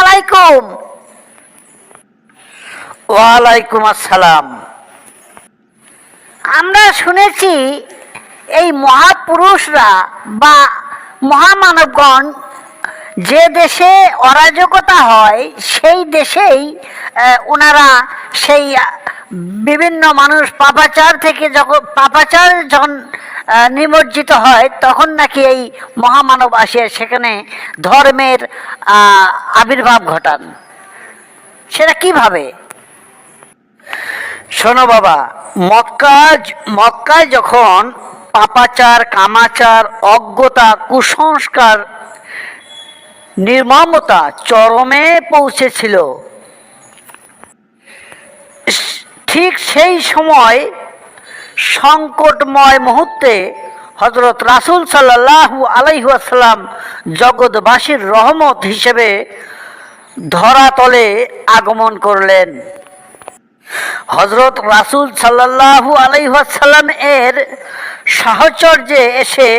আলাইকুম। ওয়ালাইকুম আসসালাম। আমরা শুনেছি এই মহাপুরুষরা বা মহামানবগণ যে দেশে অরাজকতা হয় সেই দেশেই ওনারা সেই বিভিন্ন মানুষ পাপাচার থেকে যখন পাপাচার যখন নিমজ্জিত হয়, তখন নাকি এই মহামানব আসে সেখানে ধর্মের আবির্ভাব ঘটান। সেটা কীভাবে? শোনো বাবা মক্কা মক্কায় যখন পাপাচার, কামাচার, অজ্ঞতা, কুসংস্কার, নির্মমতা চরমে পৌঁছেছিল ঠিক সেই সময় সংকটময় মুহূর্তে হজরত রাসুল সাল্লাহু আলাইহাসাল্লাম জগৎবাসীর রহমত হিসেবে ধরাতলে আগমন করলেন। হজরত রাসুল সাল্লাহু আলাইহাসাল্লাম এর সাহচর্যে এসে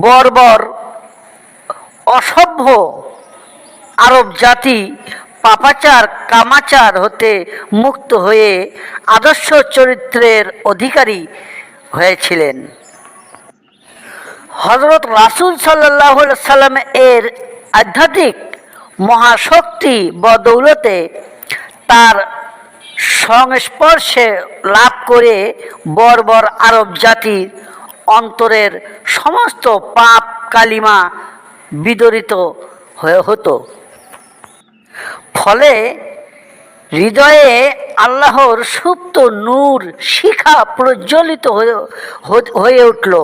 বর্বর অসভ্য আরব জাতি পাপাচার, কামাচার হতে মুক্ত হয়ে আদর্শ চরিত্রের অধিকারী হয়েছিলেন। হজরত রাসুল সাল্লাহ সাল্লাম এর আধ্যাত্মিক মহাশক্তি বদৌলতে তার সংস্পর্শে লাভ করে বর্বর আরব জাতির অন্তরের সমস্ত পাপ কালিমা বিদরিত হয়ে হতো। ফলে হৃদয়ে আল্লাহর সুপ্ত নূর শিখা প্রজ্বলিত হয়ে উঠল।